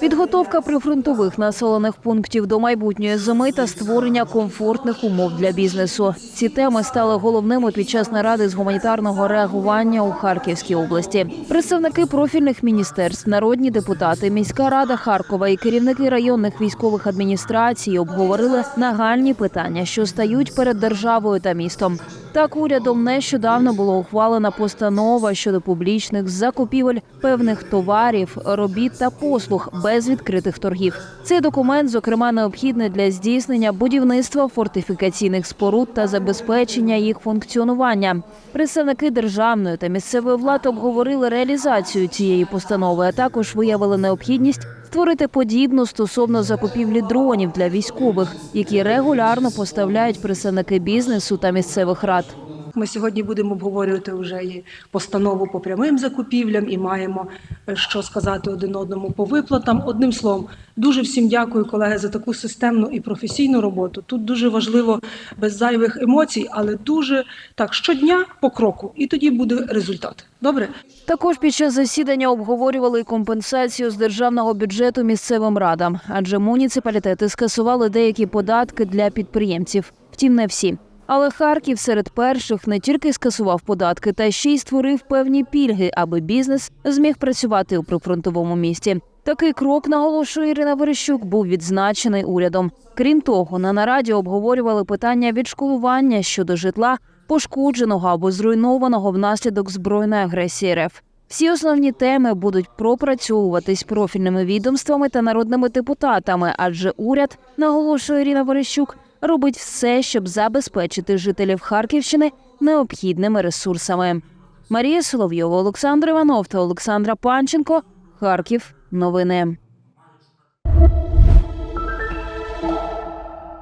Підготовка прифронтових населених пунктів до майбутньої зими та створення комфортних умов для бізнесу. Ці теми стали головними під час наради з гуманітарного реагування у Харківській області. Представники профільних міністерств, народні депутати, міська рада Харкова і керівники районних військових адміністрацій обговорили нагальні питання, що стають перед державою та містом. Так, урядом нещодавно була ухвалена постанова щодо публічних закупівель певних товарів, робіт та послуг без відкритих торгів. Цей документ, зокрема, необхідний для здійснення будівництва фортифікаційних споруд та забезпечення їх функціонування. Представники державної та місцевої влади обговорили реалізацію цієї постанови, а також виявили необхідність створити подібну стосовно закупівлі дронів для військових, які регулярно поставляють представники бізнесу та місцевих рад. Ми сьогодні будемо обговорювати вже і постанову по прямим закупівлям, і маємо е, що сказати один одному по виплатам. Одним словом, дуже всім дякую, колеги, за таку системну і професійну роботу. Тут дуже важливо без зайвих емоцій, але дуже так щодня по кроку, і тоді буде результат. Добре. Також під час засідання обговорювали компенсацію з державного бюджету місцевим радам, адже муніципалітети скасували деякі податки для підприємців. Втім, не всі. Але Харків серед перших не тільки скасував податки, та ще й створив певні пільги, аби бізнес зміг працювати у прифронтовому місті. Такий крок, наголошує Ірина Верещук, був відзначений урядом. Крім того, на нараді обговорювали питання відшкодування щодо житла, пошкодженого або зруйнованого внаслідок збройної агресії РФ. Всі основні теми будуть пропрацьовуватись профільними відомствами та народними депутатами, адже уряд, наголошує Ірина Верещук, робить все, щоб забезпечити жителів Харківщини необхідними ресурсами. Марія Соловйова, Олександр Іванов та Олександра Панченко. Харків. Новини.